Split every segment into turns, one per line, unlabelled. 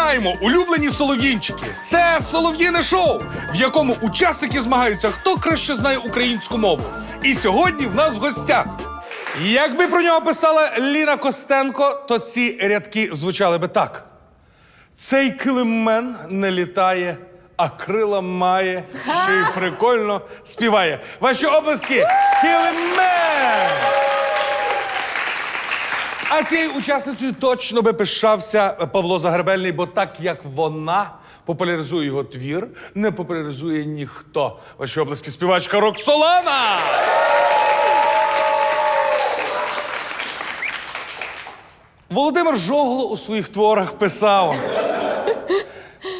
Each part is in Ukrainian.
Вітаємо, улюблені солов'їнчики! Це солов'їне шоу, в якому учасники змагаються, хто краще знає українську мову. І сьогодні в нас в гостях. Якби про нього писала Ліна Костенко, то ці рядки звучали би так: цей килиммен не літає, а крила має, ще й прикольно співає. Ваші облески килиммен! А цією учасницею точно би пишався Павло Загребельний, бо так як вона популяризує його твір, не популяризує ніхто. Ваші обласки співачка Роксолана! Володимир Жогло у своїх творах писав: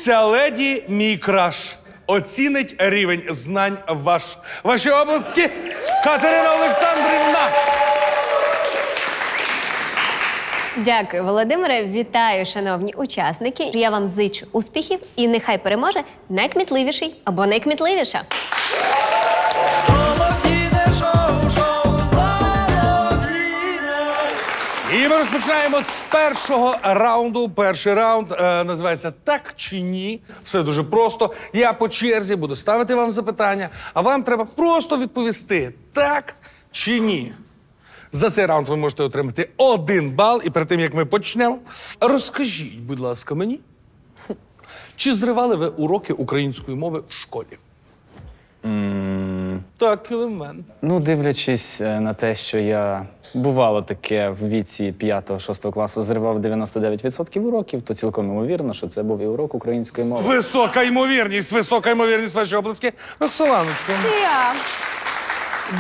Ця леді мій краш. Оцінить рівень знань ваш. Ваші обласки Катерина Олександрівна.
Дякую, Володимире. Вітаю, шановні учасники. Я вам зичу успіхів і нехай переможе найкмітливіший або найкмітливіша.
І ми розпочинаємо з першого раунду. Перший раунд е, називається Так чи ні. Все дуже просто. Я по черзі буду ставити вам запитання, а вам треба просто відповісти так чи ні. За цей раунд ви можете отримати один бал. І перед тим як ми почнемо, розкажіть, будь ласка, мені, чи зривали ви уроки української мови в школі? Так, килимен.
Ну, дивлячись е, на те, що я бувало таке в віці 5-6 класу зривав 99% уроків, то цілком ймовірно, що це був і урок української мови.
Висока ймовірність, висока ймовірність ваші обласки. Роксоланочко.
Я.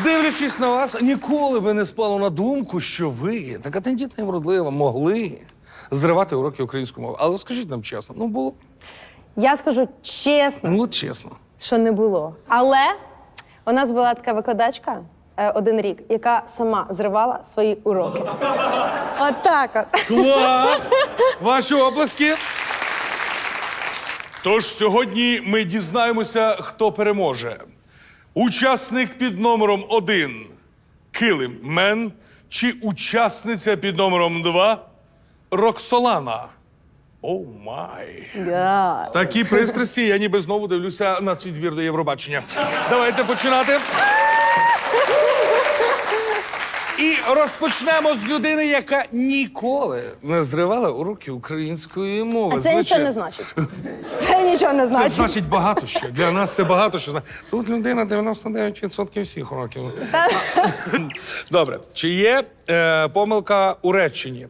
Дивлячись на вас, ніколи би не спало на думку, що ви, така тендітна і вродлива, могли зривати уроки української мови. Але скажіть нам чесно, ну було.
Я скажу чесно,
Ну, от чесно.
що не було. Але у нас була така викладачка е, один рік, яка сама зривала свої уроки. Отак от.
Клас! Ваші оплески. Тож сьогодні ми дізнаємося, хто переможе. Учасник під номером один Килим Мен чи учасниця під номером два Роксолана. О май!
Yeah.
Такі пристрасті, я ніби знову дивлюся на свій до Євробачення. Давайте починати. І розпочнемо з людини, яка ніколи не зривала уроки української мови.
А це нічого не значить. Це нічого не значить.
Це
значить.
значить багато що. Для нас це багато що. зна- Тут людина 99% всіх уроків. Добре. Чи є е, помилка у реченні?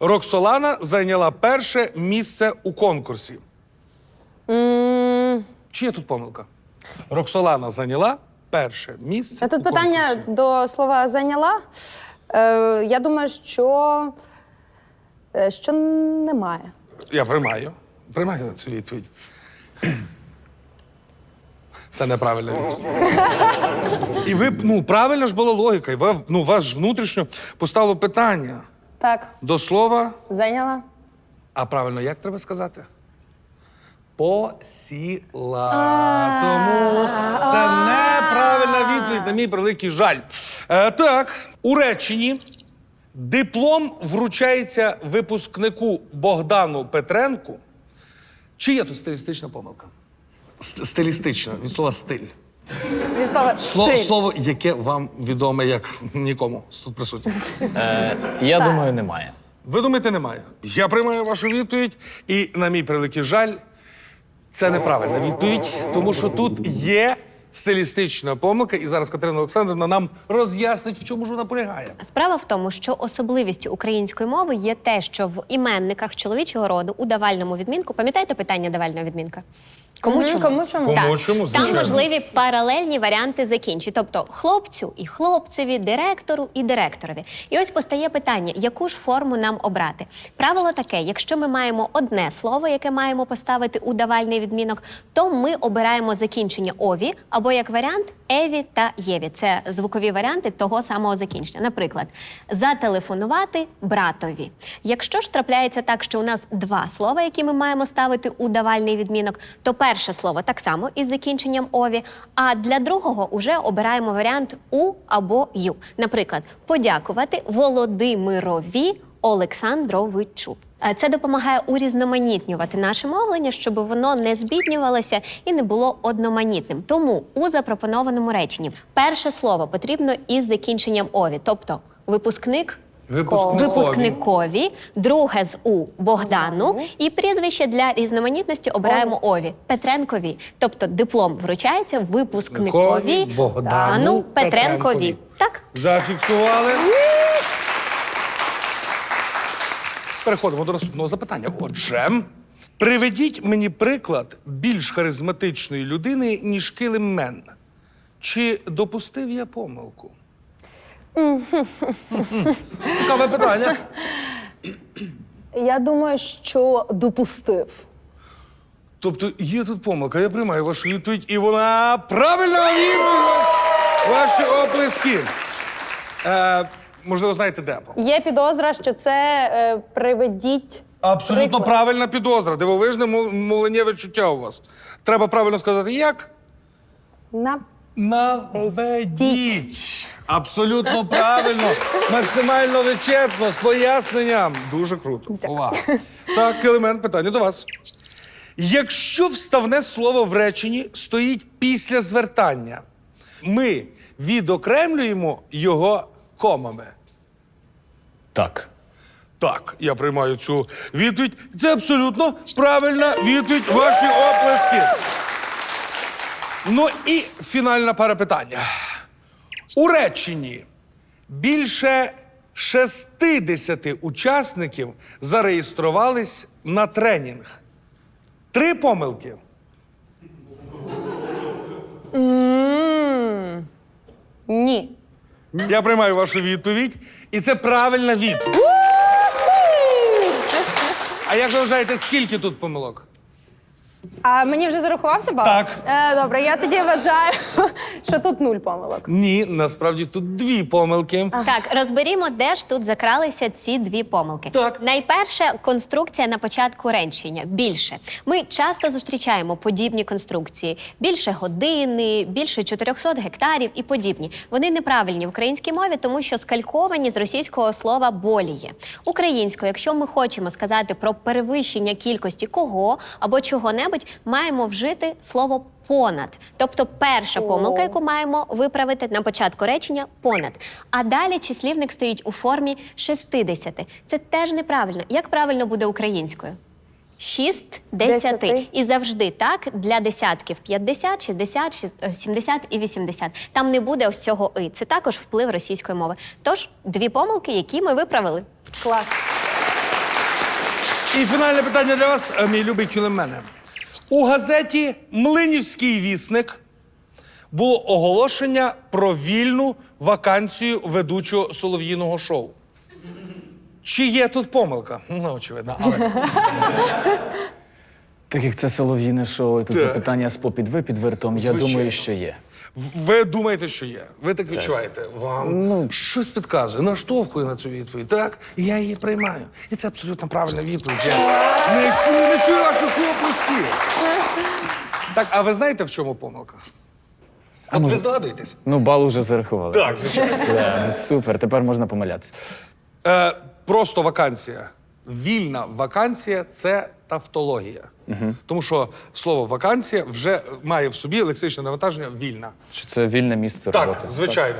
Роксолана зайняла перше місце у конкурсі. Чи є тут помилка? Роксолана зайняла перше місце.
А тут
у
питання
конкурсі.
до слова зайняла. Е, я думаю, що, е, що немає.
Я приймаю. Приймаю на цю відповідь. Це неправильна відповідь. І ви, ну, правильно ж була логіка. І ви, ну, вас ж внутрішньо поставило питання
Так,
до слова.
зайняла.
А правильно, як треба сказати? Посіла. Тому це неправильна відповідь, на мій превеликий жаль. Е, так, у реченні диплом вручається випускнику Богдану Петренку. Чи є тут стилістична помилка? Стилістична, від слова стиль. Слово,
стиль.
слово, яке вам відоме як нікому з тут присутніх.
Е, я думаю, немає.
Ви думаєте, немає? Я приймаю вашу відповідь, і, на мій превеликий жаль, це неправильна відповідь, тому що тут є стилістична помилка, і зараз Катерина Олександровна нам роз'яснить, в чому ж вона полягає.
Справа в тому, що особливістю української мови є те, що в іменниках чоловічого роду у давальному відмінку, пам'ятаєте питання давального відмінка? Кому чому?
кому чому?
Кому чому,
Там
звичайно.
можливі паралельні варіанти закінчень, тобто хлопцю і хлопцеві, директору і директорові. І ось постає питання, яку ж форму нам обрати. Правило таке: якщо ми маємо одне слово, яке маємо поставити у давальний відмінок, то ми обираємо закінчення ові або як варіант еві та єві. Це звукові варіанти того самого закінчення. Наприклад, зателефонувати братові. Якщо ж трапляється так, що у нас два слова, які ми маємо ставити у давальний відмінок, то перше слово так само із закінченням ові, а для другого вже обираємо варіант у або ю. Наприклад, подякувати Володимирові Олександровичу. Е, Це допомагає урізноманітнювати наше мовлення, щоб воно не збіднювалося і не було одноманітним. Тому у запропонованому реченні перше слово потрібно із закінченням ові, тобто випускник.
Випускникові.
Випускникові, друге з у Богдану і прізвище для різноманітності обираємо ові Петренкові. Тобто диплом вручається випускникові
Богдану
Петренкові.
Петренкові.
Так,
Зафіксували. Переходимо до наступного запитання. Отже, приведіть мені приклад більш харизматичної людини, ніж Килим Мен. Чи допустив я помилку? Цікаве питання.
Я думаю, що допустив.
Тобто є тут помилка, я приймаю вашу відповідь, і вона правильна відповідь! Ваші оплески. Е, можливо, знаєте, де?
Є підозра, що це е, приведіть.
Абсолютно
приклад.
правильна підозра. Дивовижне мов- мовленнєве чуття у вас. Треба правильно сказати, як?
На
Наведіть. Абсолютно правильно, максимально вичерпно, з поясненням. Дуже круто. Увага. Так, елемент питання до вас. Якщо вставне слово в реченні стоїть після звертання, ми відокремлюємо його комами.
Так.
Так, я приймаю цю відповідь. Це абсолютно правильна відповідь. Ваші оплески. Ну і фінальна пара питання. У реченні більше 60 учасників зареєструвались на тренінг. Три помилки.
ні.
Я приймаю вашу відповідь, і це правильна відповідь. А як ви вважаєте, скільки тут помилок?
А мені вже зарахувався бал?
Так.
Е, добре, я тоді вважаю, що тут нуль помилок.
Ні, насправді тут дві помилки.
так розберімо, де ж тут закралися ці дві помилки.
Так.
Найперше конструкція на початку речення більше. Ми часто зустрічаємо подібні конструкції: більше години, більше 400 гектарів і подібні. Вони неправильні в українській мові, тому що скальковані з російського слова боліє. Українською, якщо ми хочемо сказати про перевищення кількості кого або чого-небудь, маємо вжити слово понад. Тобто перша помилка, яку маємо виправити на початку речення понад. А далі числівник стоїть у формі 60. Це теж неправильно. Як правильно буде українською? 6 десяти. І завжди так для десятків 50, 60, шість- е, 70 і 80. Там не буде ось цього и. Це також вплив російської мови. Тож дві помилки, які ми виправили.
Клас.
І фінальне питання для вас, е, мій любий кілемене. У газеті Млинівський вісник було оголошення про вільну вакансію ведучого солов'їного шоу. Чи є тут помилка? Ну, очевидно, але
Так як це солов'їне шоу, і тут
Так.
запитання з попід ви під вертом, я
Звичайно.
думаю, що є.
Ви думаєте, що є. Ви так відчуваєте. Вам щось підказує, наштовхує на цю відповідь. Так, І я її приймаю. І це абсолютно правильна відповідь. Я не чую, не чую ваших оплесків. Так, а ви знаєте, в чому помилка? От ви здогадуєтесь?
Ну, бал уже зарахували.
Так, звичайно.
Все, супер, тепер можна помилятися.
Е, просто вакансія. Вільна вакансія це тавтологія. Тому що слово вакансія вже має в собі лексичне навантаження вільна.
Що це вільне місце
Так,
роботи.
звичайно.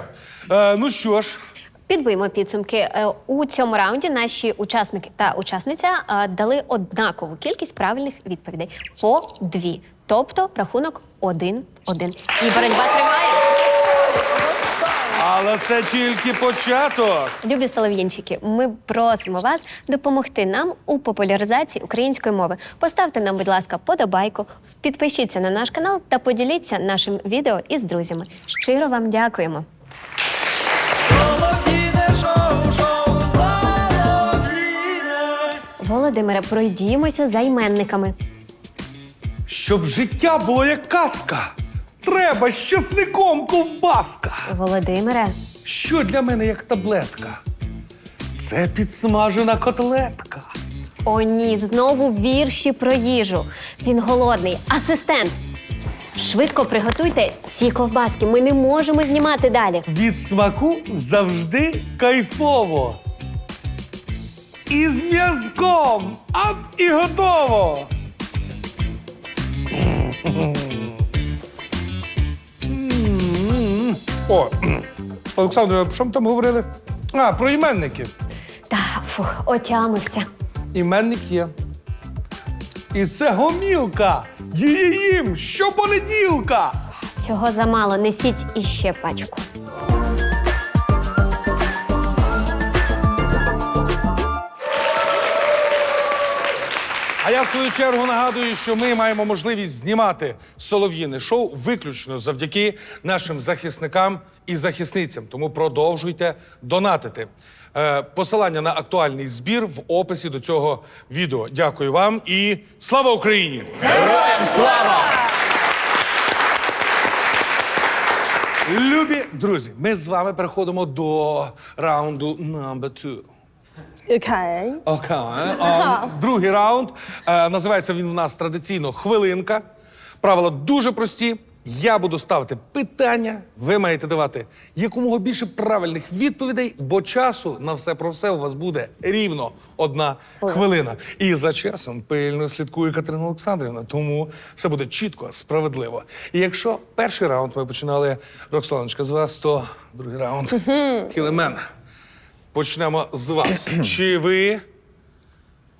Е, ну що ж,
Підбиймо підсумки. Е, У цьому раунді наші учасники та учасниця е, дали однакову кількість правильних відповідей по дві. Тобто рахунок 1-1. І боротьба триває.
Але це тільки початок.
Любі солов'їнчики, ми просимо вас допомогти нам у популяризації української мови. Поставте нам, будь ласка, подобайку, підпишіться на наш канал та поділіться нашим відео із друзями. Щиро вам дякуємо. Володимире, пройдімося за іменниками.
Щоб життя було як казка, треба з часником ковбаска.
Володимире,
Що для мене як таблетка? Це підсмажена котлетка.
о ні, знову вірші про їжу. Він голодний. Асистент. Швидко приготуйте ці ковбаски. Ми не можемо знімати далі.
Від смаку завжди кайфово. із м'язком. Ап і готово. О, Олександр, про що ми там говорили? А, про іменники.
Так, фух, отямився.
Іменник є. І це гомілка. Її їм щопонеділка.
Цього замало, несіть іще пачку.
А я в свою чергу нагадую, що ми маємо можливість знімати солов'їне шоу виключно завдяки нашим захисникам і захисницям. Тому продовжуйте донатити. Е, посилання на актуальний збір в описі до цього відео. Дякую вам і слава Україні!
Героям слава!
Любі друзі, ми з вами переходимо до раунду number two.
Окей.
Окей. А, Другий раунд. Е, Називається він у нас традиційно хвилинка. Правила дуже прості. Я буду ставити питання. Ви маєте давати якомога більше правильних відповідей, бо часу на все про все у вас буде рівно одна хвилина. І за часом пильно слідкує Катерина Олександрівна, тому все буде чітко, справедливо. І якщо перший раунд ми починали Роксоланочка з вас, то другий раунд Кілемен. Почнемо з вас. Чи ви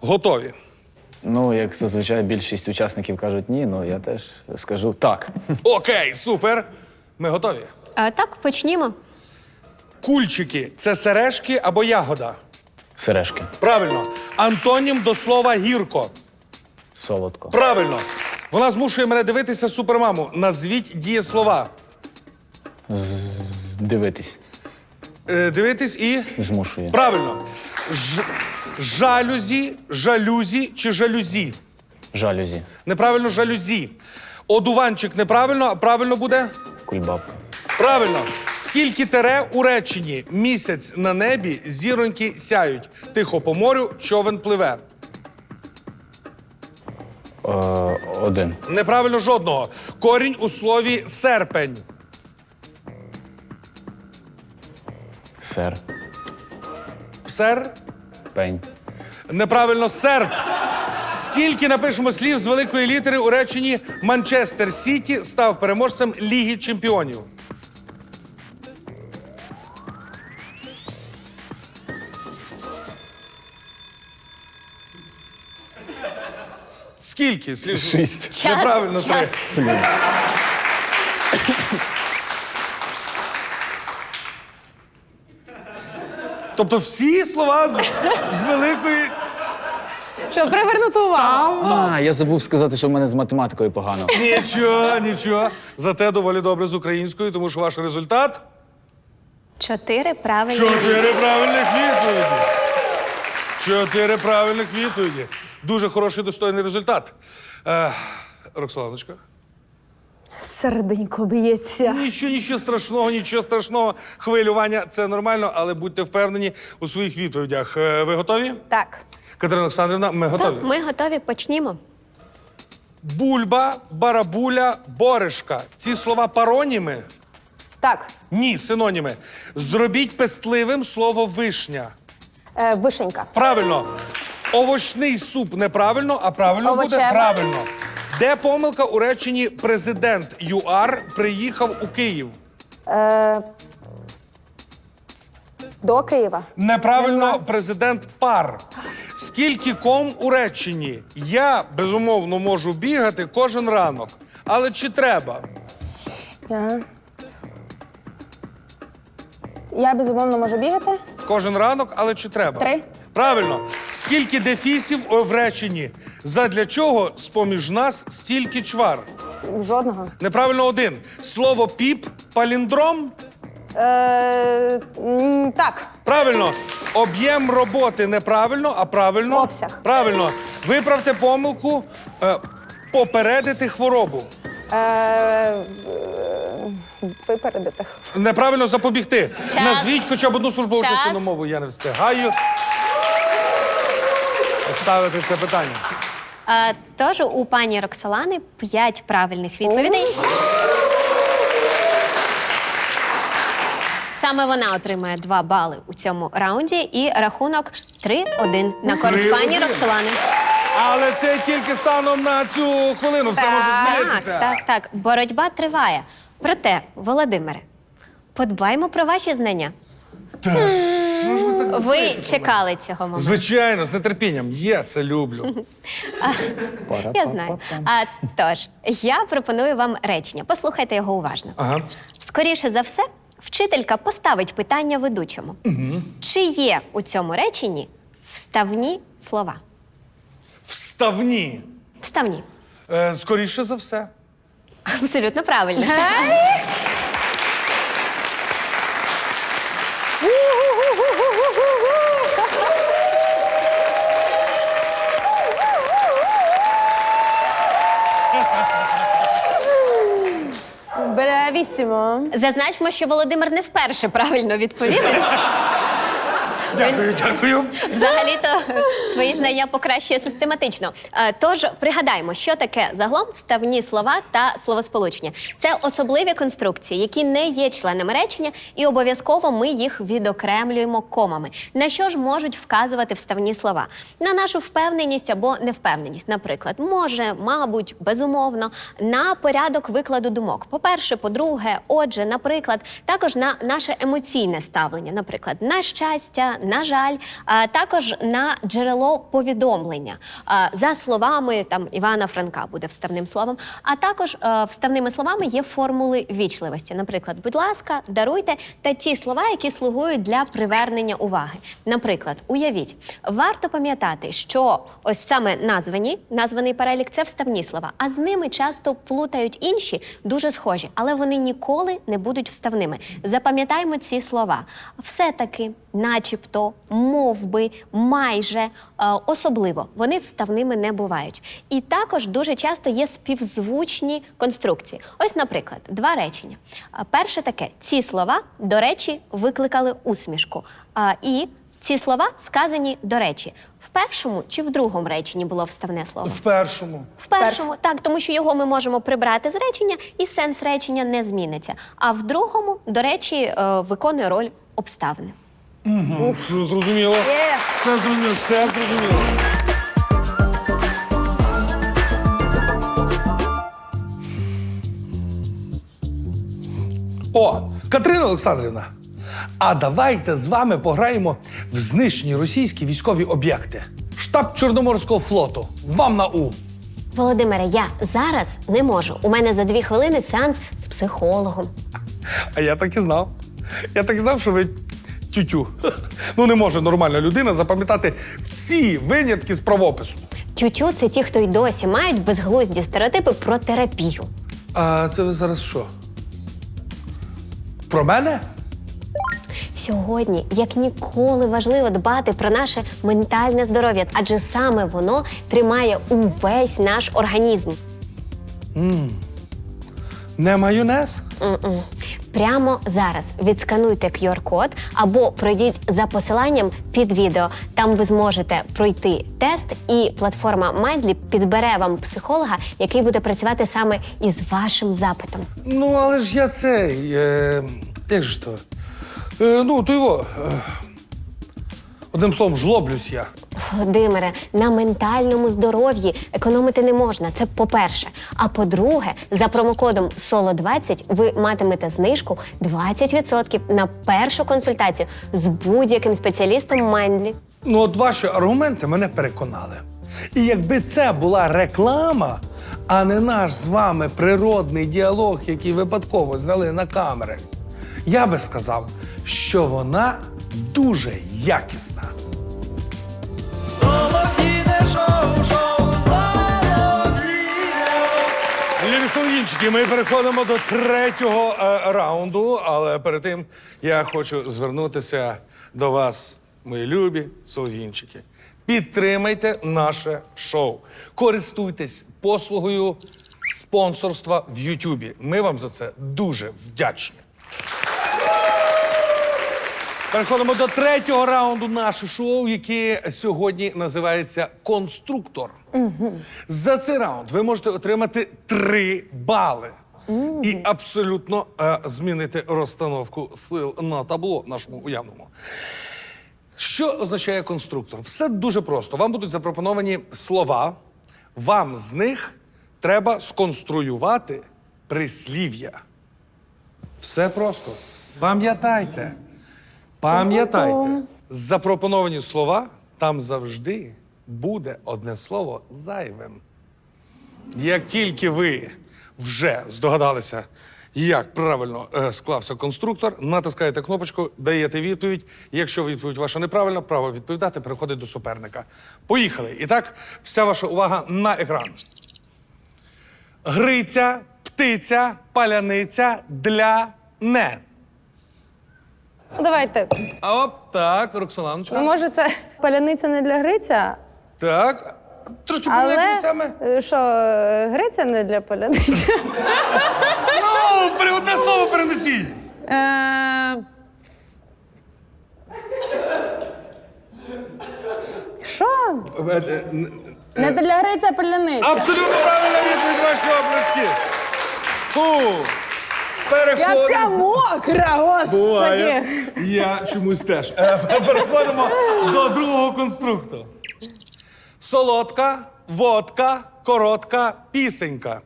готові?
Ну, як зазвичай більшість учасників кажуть ні, ну я теж скажу так.
Окей, супер. Ми готові.
А, так, почнімо.
Кульчики це сережки або ягода.
Сережки.
Правильно. Антонім до слова гірко.
Солодко.
Правильно. Вона змушує мене дивитися супермаму. Назвіть дієслова.
Дивитись.
Е, дивитись і.
Змушує.
Правильно. Ж... Жалюзі, жалюзі чи жалюзі.
Жалюзі.
Неправильно жалюзі. Одуванчик неправильно, а правильно буде.
Кульбабка.
Правильно. Скільки тере у реченні? Місяць на небі, зіроньки сяють. Тихо по морю, човен пливе.
Е, один.
Неправильно жодного. Корінь у слові серпень.
Сер.
Сер.
Пень.
Неправильно серп. Скільки напишемо слів з великої літери у реченні Манчестер Сіті став переможцем Ліги Чемпіонів? Скільки слів?
Шість.
Час,
Неправильно три. Тобто всі слова з, з великої
Щоб привернути увагу.
став.
А, я забув сказати, що в мене з математикою погано.
Нічого, нічого. Зате доволі добре з українською, тому що ваш результат
Чотири правильні. відповіді.
чотири правильних відповіді. Чотири правильних відповіді. Дуже хороший достойний результат. Е, Роксоланочка.
Серденько б'ється.
Нічого, нічого страшного, нічого страшного. Хвилювання це нормально, але будьте впевнені у своїх відповідях. Е, Ви готові?
Так.
Катерина Олександрівна, ми готові.
Так, ми готові, почнімо.
Бульба, барабуля, боришка. Ці слова пароніми?
Так.
Ні, синоніми. Зробіть пестливим слово вишня.
Е, вишенька.
Правильно. Овочний суп неправильно, а правильно буде
Овочева.
правильно. Де помилка у реченні президент ЮАР приїхав у Київ?
Е, до Києва.
Неправильно президент пар. Скільки ком у реченні? Я безумовно можу бігати кожен ранок. Але чи треба?
Я... Я безумовно можу бігати.
Кожен ранок, але чи треба?
Три.
Правильно. Скільки дефісів в реченні? Задля чого з-поміж нас стільки чвар?
Жодного.
Неправильно один. Слово піп паліндром?
Е, м, так.
Правильно. Об'єм роботи неправильно, а правильно.
Обсяг.
Правильно. Виправте помилку. Е, попередити хворобу.
Е, е, випередити.
Неправильно запобігти.
Час.
Назвіть хоча б одну службову
Час.
частину мову. Я не встигаю. Ставити це питання.
А, тож у пані Роксолани п'ять правильних відповідей. Саме вона отримає 2 бали у цьому раунді і рахунок 3-1 на користь пані
3-1.
Роксолани.
Але це тільки станом на цю хвилину. Все може змінитися.
Так, так, так. Боротьба триває. Проте, Володимире, подбаймо про ваші знання.
Та що ж ви так
Ви чекали цього моменту.
Звичайно, з нетерпінням. Я це люблю.
Я знаю. А тож, я пропоную вам речення. Послухайте його уважно.
Ага.
Скоріше за все, вчителька поставить питання ведучому. Чи є у цьому реченні вставні слова?
Вставні.
Вставні.
Е, скоріше за все.
Абсолютно правильно.
Бравісімо.
Зазначмо, що Володимир не вперше правильно відповів.
Дякую, дякую.
Взагалі-то свої знання покращує систематично. Е, Тож пригадаємо, що таке загалом вставні слова та словосполучення. Це особливі конструкції, які не є членами речення, і обов'язково ми їх відокремлюємо комами. На що ж можуть вказувати вставні слова? На нашу впевненість або невпевненість, наприклад, може, мабуть, безумовно, на порядок викладу думок. По-перше, по-друге, отже, наприклад, також на наше емоційне ставлення, наприклад, на щастя, на жаль, також на джерело повідомлення. За словами там Івана Франка буде вставним словом. А також вставними словами є формули вічливості. Наприклад, будь ласка, даруйте та ті слова, які слугують для привернення уваги. Наприклад, уявіть, варто пам'ятати, що ось саме названі, названий перелік це вставні слова, а з ними часто плутають інші, дуже схожі, але вони ніколи не будуть вставними. Запам'ятаємо ці слова. Все-таки, начебто, мов би, майже, е, особливо, вони вставними не бувають. І також дуже часто є співзвучні конструкції. Ось, наприклад, два речення. Перше таке: ці слова, до речі, викликали усмішку. А, І ці слова сказані до речі. В першому чи в другому реченні було вставне слово?
В першому.
В першому, так, тому що його ми можемо прибрати з речення, і сенс речення не зміниться. А в другому, до речі, е, виконує роль обставини.
Все зрозуміло.
Є.
Все зрозуміло, все зрозуміло. О, Катерина Олександрівна, а давайте з вами пограємо в знищені російські військові об'єкти. Штаб Чорноморського флоту. Вам на У.
Володимире, я зараз не можу. У мене за дві хвилини сеанс з психологом.
А я так і знав. Я так і знав, що ви тютю. Ну не може нормальна людина запам'ятати всі винятки з правопису.
Тютю це ті, хто й досі мають безглузді стереотипи про терапію.
А це ви зараз що? Про мене?
Сьогодні, як ніколи, важливо дбати про наше ментальне здоров'я, адже саме воно тримає увесь наш організм.
Не майонез?
М-м. Прямо зараз відскануйте QR-код або пройдіть за посиланням під відео. Там ви зможете пройти тест, і платформа Mindly підбере вам психолога, який буде працювати саме із вашим запитом.
Ну, але ж я цей. Е, як же то? Е, ну, то його. Е, одним словом, жлоблюсь я.
Володимире, на ментальному здоров'ї економити не можна. Це по-перше. А по-друге, за промокодом SOLO20 ви матимете знижку 20% на першу консультацію з будь-яким спеціалістом Mindly.
Ну, от ваші аргументи мене переконали. І якби це була реклама, а не наш з вами природний діалог, який випадково зняли на камери, я би сказав, що вона дуже якісна. Любі солов'їнчики, ми переходимо до третього е, раунду, але перед тим я хочу звернутися до вас, мої любі солов'їнчики. Підтримайте наше шоу. Користуйтесь послугою спонсорства в Ютубі. Ми вам за це дуже вдячні. Переходимо до третього раунду наше шоу, яке сьогодні називається Конструктор. За цей раунд ви можете отримати три бали. і абсолютно е, змінити розстановку сил на табло нашому уявному. Що означає конструктор? Все дуже просто. Вам будуть запропоновані слова. Вам з них треба сконструювати прислів'я. Все просто. Пам'ятайте. Пам'ятайте, запропоновані слова там завжди буде одне слово зайвим. Як тільки ви вже здогадалися, як правильно е, склався конструктор, натискаєте кнопочку, даєте відповідь. Якщо відповідь ваша неправильна, право відповідати переходить до суперника. Поїхали. І так, вся ваша увага на екран. Гриця, птиця, паляниця для не.
Ну, давайте.
А Оп, так, Роксоланочка.
Ну, може, це паляниця не для Гриця,
Так. Трошки
але
місцями.
е, що, е, Гриця не для паляниці?
Ну, при одне слово перенесіть.
Е, Що?
Е, е, н-
Не для Гриця, а паляниця.
Абсолютно правильна відповідь ваші оплески. Фу.
Я вся мокра, господи.
Буває. Я чомусь теж. Е, Переходимо до другого конструкту. Солодка, водка, коротка, пісенька.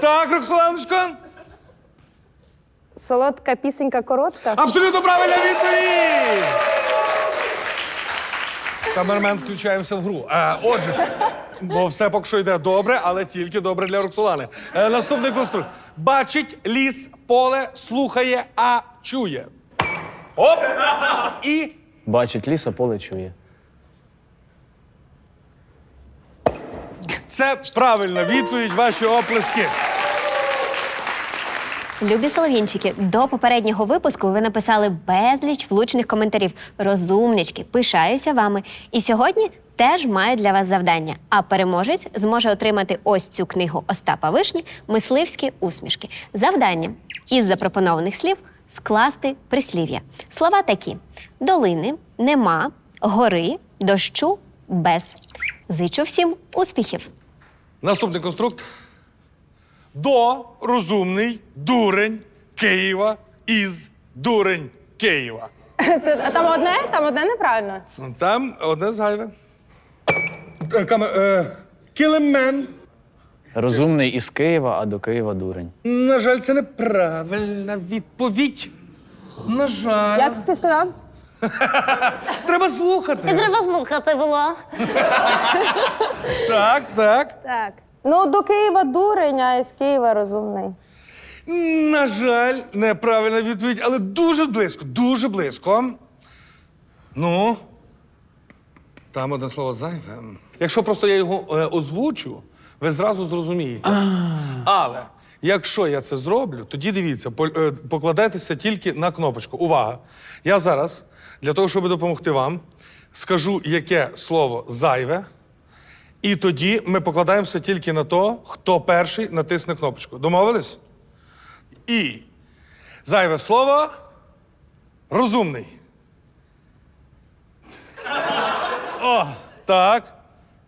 Так, Роксоланочко?
Солодка пісенька коротка.
Абсолютно правильна відповідь! Камермен, включаємося в гру. Е, отже, бо все поки що йде добре, але тільки добре для Роксолани. Е, наступний конструкт. Бачить ліс, поле, слухає, а чує. Оп! І
Бачить ліс, а поле чує.
це правильна відповідь, ваші оплески.
Любі солов'їнчики, до попереднього випуску ви написали безліч влучних коментарів. Розумнички, пишаюся вами. І сьогодні теж маю для вас завдання. А переможець зможе отримати ось цю книгу Остапа Вишні Мисливські усмішки. Завдання із запропонованих слів скласти прислів'я. Слова такі: долини, нема, гори, дощу, без. Зичу всім успіхів!
Наступний конструкт. До розумний дурень Києва із дурень Києва.
Це, а там одне? Там одне неправильно.
Там одне зайве. Е, Камер, е, кілемен.
Розумний із Києва, а до Києва дурень.
На жаль, це неправильна відповідь. На жаль.
Як ти сказав?
Треба слухати.
Треба слухати було.
Так, так.
Так. Ну, до Києва дурень, а із Києва розумний.
На жаль, неправильна відповідь, але дуже близько, дуже близько. Ну. Там одне слово зайве. Якщо просто я його е, озвучу, ви зразу зрозумієте. Але якщо я це зроблю, тоді дивіться, по- е, покладайтеся тільки на кнопочку. Увага! Я зараз, для того, щоб допомогти вам, скажу, яке слово зайве, і тоді ми покладаємося тільки на то, хто перший натисне кнопочку. Домовились? І зайве слово розумний. О, так.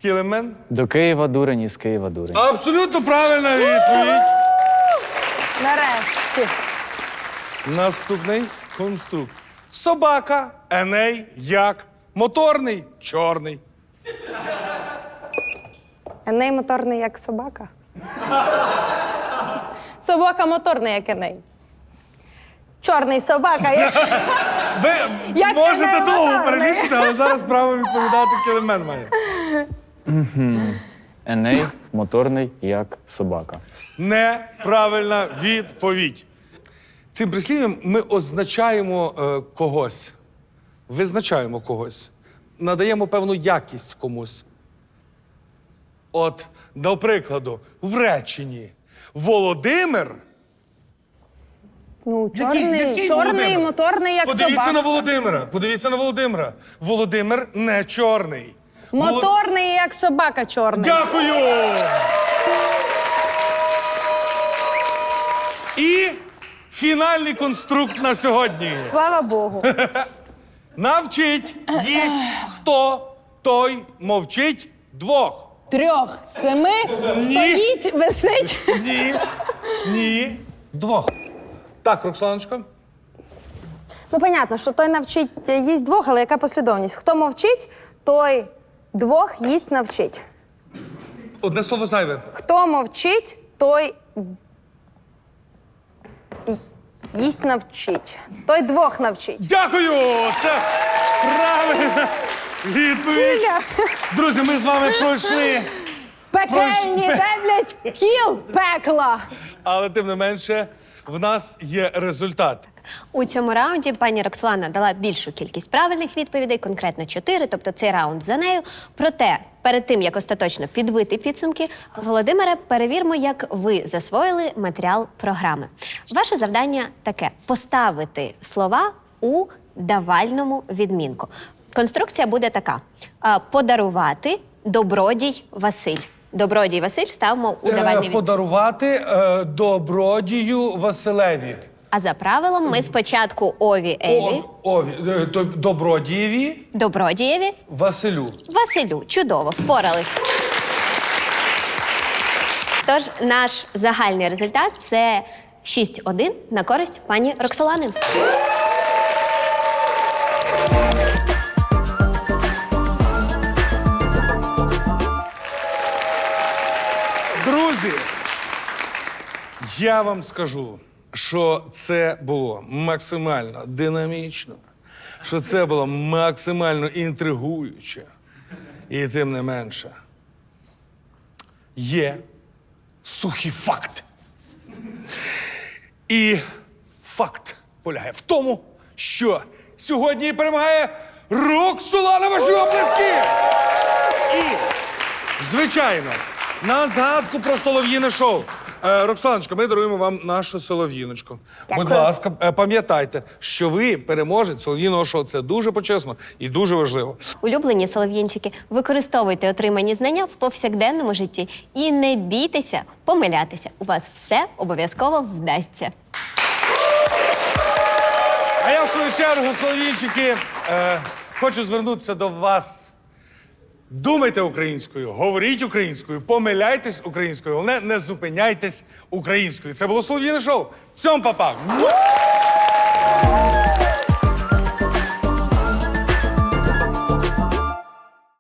Кілемен.
До Києва дурень, із Києва дурень.
Абсолютно правильна відповідь.
Нарешті.
Наступний конструкт. Собака, еней, як, моторний, чорний.
Еней моторний, як собака. Собака моторний, як еней. Чорний собака. Як...
Ви
Як
можете
Еней
довго перелічити, але зараз право відповідати кілемен має.
Еней моторний, як собака.
Неправильна відповідь. Цим прислів'ям ми означаємо е, когось, визначаємо когось, надаємо певну якість комусь. От, до прикладу, в реченні Володимир.
Ну,
Який-
чорний,
який
чорний
Володимир?
моторний, як
Подивіться
собака.
на Володимира. Подивіться на Володимира. Володимир не чорний. Воло-
Моторний, як собака чорний.
Дякую. І фінальний конструкт на сьогодні.
Слава Богу.
Навчить їсть хто, той мовчить двох.
Трьох, семи стоїть, висить.
Ні. Ні. Двох. Так, Роксоланочко.
Ну, понятно, що той навчить їсть двох, але яка послідовність? Хто мовчить, той двох їсть навчить.
Одне слово зайве.
Хто мовчить, той їсть навчить. Той двох навчить.
Дякую! Це правильна відповідь. Друзі, ми з вами пройшли,
Пекельні
Прош-
дев'ять кіл пекла.
але тим не менше, в нас є результат.
У цьому раунді пані Роксолана дала більшу кількість правильних відповідей, конкретно чотири, тобто цей раунд за нею. Проте, перед тим як остаточно підбити підсумки, Володимире, перевірмо, як ви засвоїли матеріал програми. Ваше завдання таке: поставити слова у давальному відмінку. Конструкція буде така: подарувати добродій Василь. Добродій Василь ставимо у
Е,
відмінок.
Подарувати е, добродію Василеві.
А за правилом ми спочатку Ові Еві,
О, о, е, добродієві
Добродієві,
Василю.
Василю. Чудово, впорались. Тож наш загальний результат це 6-1 на користь пані Роксолани.
Я вам скажу, що це було максимально динамічно, що це було максимально інтригуюче. І тим не менше, є сухий факт. І факт полягає в тому, що сьогодні перемагає Роксолана ваші оплески! І, звичайно, на згадку про солов'їне шоу. Е, Роксоланочка, ми даруємо вам нашу солов'їночку. Будь ласка, е, пам'ятайте, що ви переможець солов'їного шоу. Це дуже почесно і дуже важливо.
Улюблені солов'їнчики, використовуйте отримані знання в повсякденному житті і не бійтеся помилятися. У вас все обов'язково вдасться.
А я в свою чергу, солов'їнчики, е, хочу звернутися до вас. Думайте українською, говоріть українською, помиляйтесь українською. Головне, не зупиняйтесь українською. Це було Солов'їне шоу. Цьом, папа!